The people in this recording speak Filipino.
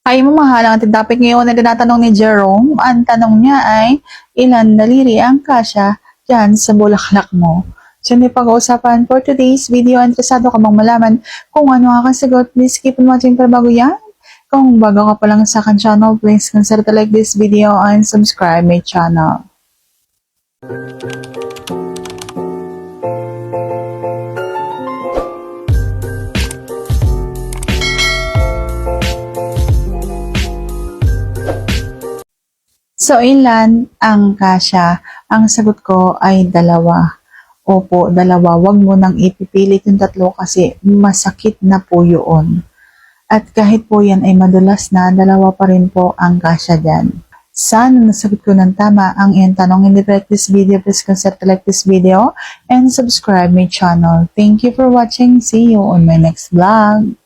Ay, mamahalang ating topic ngayon na tinatanong ni Jerome. Ang tanong niya ay, ilan daliri ang kasya dyan sa bulaklak mo? So, may pag-uusapan for today's video. Interesado ka bang malaman kung ano ang kasagot? Please keep on watching para bago yan. Kung bago ka pa lang sa akin channel, please consider to like this video and subscribe my channel. So, ilan ang kasya? Ang sagot ko ay dalawa. Opo, dalawa. Huwag mo nang ipipilit yung tatlo kasi masakit na po yun. At kahit po yan ay madulas na, dalawa pa rin po ang kasya dyan. Sana nasagot ko ng tama ang iyong tanong. Hindi like this video, please consider to like this video and subscribe my channel. Thank you for watching. See you on my next vlog.